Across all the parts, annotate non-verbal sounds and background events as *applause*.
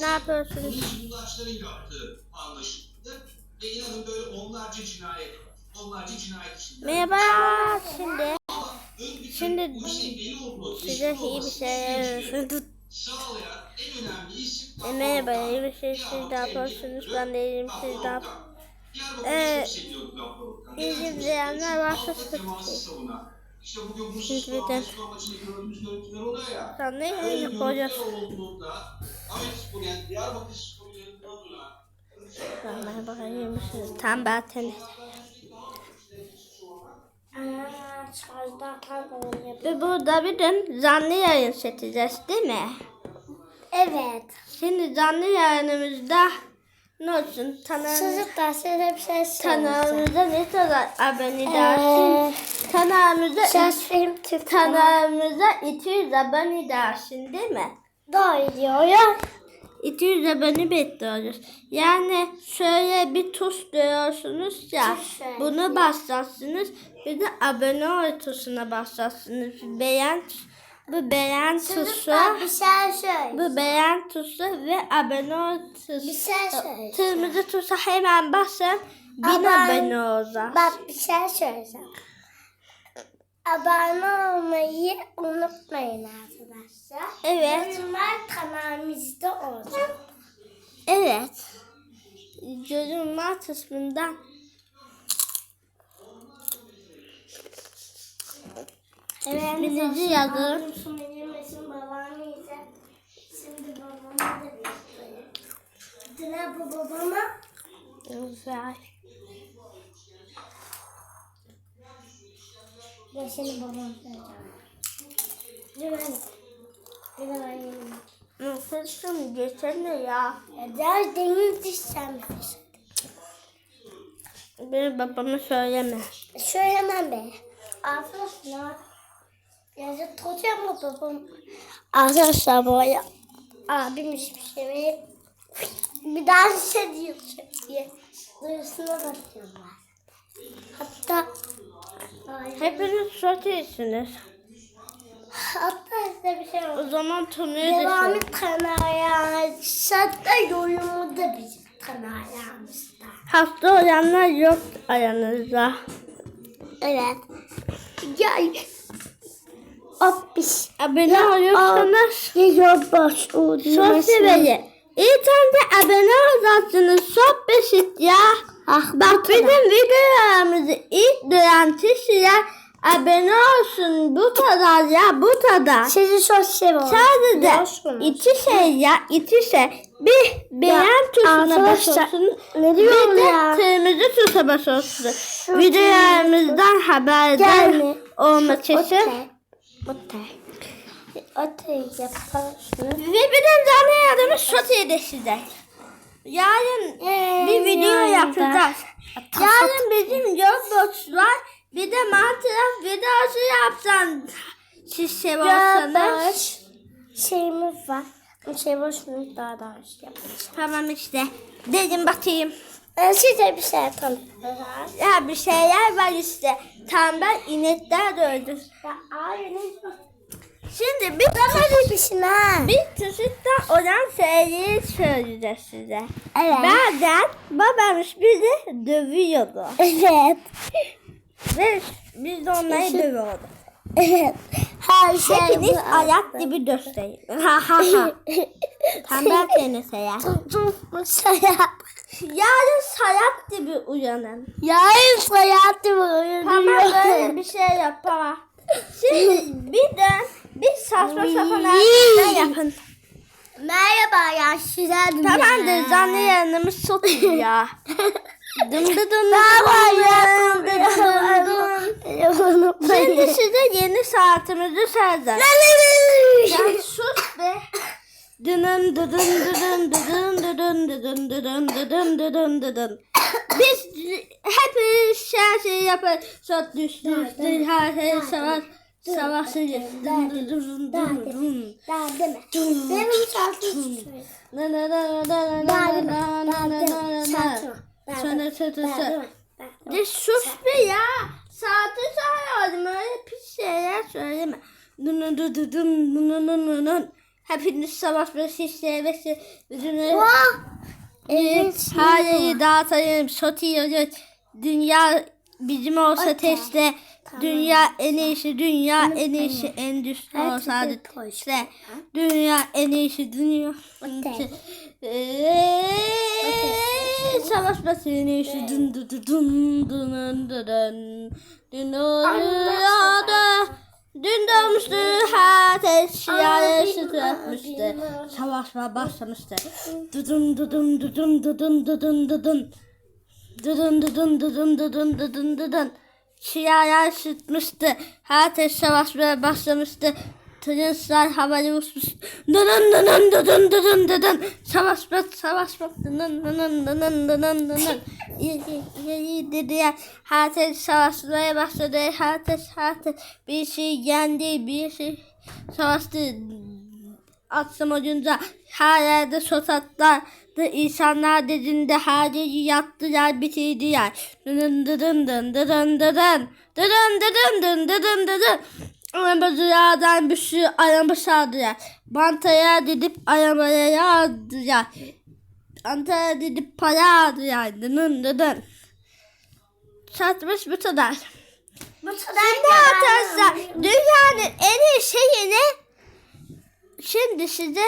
Merhabalar, ne yapıyorsunuz? Yurttaşların yaptığı anlaşıldı. Ve inanın böyle onlarca cinayet var. Onlarca cinayet içinde. Merhaba, şimdi Şimdi size iyi bir şey sağlayan en önemli isim E, Merhaba, iyi bir şey siz ne yapıyorsunuz? Ben de iyiyim, siz ne yap- Ee, izleyenler varsa sıkıntı. İşte bugün bu Meksika maçında gördüğümüz görüntüler oluyor ya. Sen ne yayın yapacağız? olduğunda Ahmet Spor yani Diyarbakır Spor yanında Ben merhaba, iyi misiniz? Tam ben tenis. Ve burada bir de canlı yayın seçeceğiz değil mi? Evet. Şimdi canlı yayınımızda ne olsun? Tanı Çocuklar bir şey söyleyeceğim. kanalımıza ne kadar abone dersin? Kanalımıza Söz film Türk kanalımıza 200 abone dersin değil mi? Doğru diyor ya. 200 abone bekliyoruz. Yani şöyle bir tuş diyorsunuz ya. Şöyle. Bunu basacaksınız. Bir de abone ol tuşuna basacaksınız. Beğen bu beğen tuşu. Bir şey söyle. Bu beğen tuşu ve abone ol tuşu. Bir şey söyle. Kırmızı tuşa hemen basın. Bin Abone- abone olacağız. Bak bir şey söyleyeceğim. Abone olmayı unutmayın arkadaşlar. Evet. Yorumlar kanalımızda olacak. Evet. Yorumlar yazın. Benim isim babam ise. Şimdi babama da bekliyorum. Dile bu babama. Güzel. Ya seni babam söyleyeceğim. Güven. Güven. Nasılsın? Geçene ya. Ya ders deniz düşsenmiş. Benim babama söyleme. Söylemem be. Arkadaşlar. Ya tutacağım mı babam? Arkadaşlar ya. Abim hiçbir şey bir daha şey diyor diye. Duyusuna bakıyorlar. Hatta Ay, Hepiniz çok iyisiniz. hatta size bir şey O oldu. zaman Tuna'ya da Devamı kanaya. Hatta yorumu da bizim kanayamızda. Hasta olanlar yok aranızda. Evet. Ya Hop biz. Abone oluyorsanız Ya baş çok seveceğim. Önce abone olacaksınız. Çok basit ya. Ah Bak bizim videolarımızı ilk duyan kişiler abone olsun. Bu kadar ya bu kadar. Sizi çok seviyorum. Sadece iki şey ya iki şey. Bir beğen tuşuna arkadaşlar, basıyorsun. ne Bir diyorum de ya? kırmızı tuşa basıyorsun. Videolarımızdan haberdar olmak için. Ote. Ote. Ote yaparsınız. Ve de canlı yardımı iyi size. Yarın Ee, bir video da- yapacağız. Yarın bizim Roblox'lar bir de Minecraft videosu yapsan siz seviyorsanız. Şeyimiz var. Şey boşmuş daha da hoş yapmış. Tamam işte. Dedim bakayım. Ee, size bir şey yapalım. Ya bir şeyler var işte. Tembel inekler de öldü. Ya abi ne Şimdi bir şey ha. bir çeşitten olan şeyleri söyleyeceğiz size. Evet. Bazen babamız bizi dövüyordu. Evet. *laughs* Ve biz de onları dövüyorduk. Evet. Her şey Hepiniz ayak gibi gösterin. Ha ha ha. *laughs* Tembel kendisi ya. Tutmuş sayat. Yarın sayak gibi uyanın. Yarın sayatı mı? Tamam böyle bir şey yapamam. Şimdi bir de bir saçma sapan hareketler yapın. Merhaba ya sizler Tamamdır canlı yayınımız çok iyi ya. Dım dı dım Merhaba ya. dım dı dım dım dım. Şimdi size yeni saatimizi söyleyeceğim. Ya sus be. Dının dıdın dıdın dıdın dıdın dıdın dıdın dıdın dıdın dıdın. Biz hepimiz her şeyi yaparız. Çok düştü, her şey savaş. Sabah söyle. Sus be ya. Saati sayardım. Öyle pis şeyler söyleme. Hepiniz sabah ve sisle ve. Evet. Hayır dağıtayım. Soti yolcu. Dünya bizim olsa Okey. teste. Dünya en iyisi, dünya Tamam, en iyisi, tamam. endüstri Her olsaydı teste. Dünya en iyisi, dünya. Okey. Eee, Savaşması en iyisi. Dın dın dın dın dın dın dın. Dün doğdu. Dün doğmuştu ateş yarısı tutmuştu. Savaşma başlamıştı. Dudun dudun dudun dudun dudun dudun. Dırın dırın dırın dırın dırın dırın. Siyahlar sıtmıştı. Herkes savaşmaya başlamıştı. Tırınçlar havaya uçmuş. Dırın dırın dırın dırın dırın. Savaşmak savaşmak dırın dırın dırın dırın dırın. İleri dediler. Herkes savaşmaya başladı. Herkes herkes bir şey yendi. Bir şey savaştı. Atsam ocunca her yerde sokaklar sokaklarda insanlar dediğinde yeri yattılar bitirdiler. Dın dın dın dın dın dın dın dın dın dın dın dın dın Araba dünyadan bir sürü araba sardılar. Bantaya dedip arabaya yağdılar. Bantaya dedip para aldılar. Dın dın. Satmış bu kadar. Bu kadar Şimdi arkadaşlar dünyanın en iyi şeyini şimdi size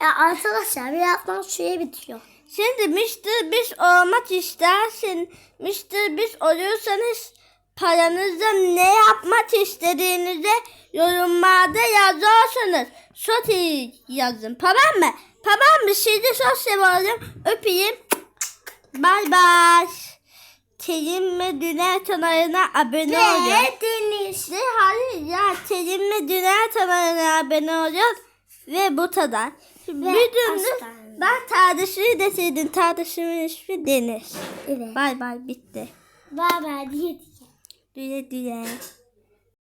Ya arkadaşlar birazdan süre bitiyor. şimdi Mr. Beast olmak istersin. Mr. Beast oluyorsanız paranızla ne yapmak istediğinizi yorumlarda yazarsanız Soti yazın. Tamam mı? Tamam mı? Sizi çok seviyorum. Öpeyim. Bay bay. Telim Dünya kanalına abone olun. Ne hayır ya Telim'le Dünya kanalına abone olacağız ve butadan. Ve Videomuz ben tartışmayı deseydin tartışmanın ismi Deniz. Evet. Bay bay bitti. Bay bay diye diye. Düye düye.